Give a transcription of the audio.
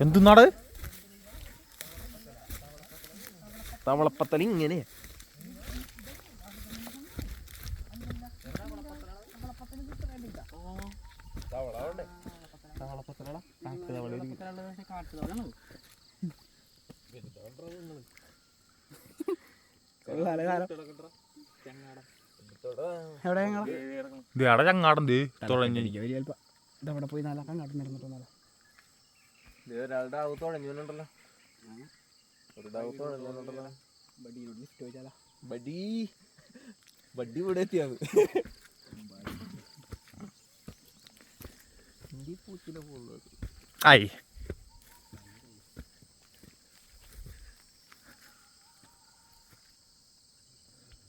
എന്തുന്നാട് തവളപ്പത്തൽ ഇങ്ങനെ എവിടെ ഞങ്ങൾ കാട്ടു ചങ്ങാടന്ത് തുഴഞ്ഞു. ഇതവിടെ പോയി നാലാ അങ്ങോട്ട് നിരന്നിട്ടൊന്നാല ഒരാളുടെ ആവ് തുഴഞ്ഞുണ്ടല്ലോ ഒരു ഡാവ് തുഴഞ്ഞുണ്ടല്ലോ ബഡിയോട് ലിഫ്റ്റ് ചോദിച്ചാലാ ബഡി. ബഡി ഇവിടെ എത്തിയത് ആയി.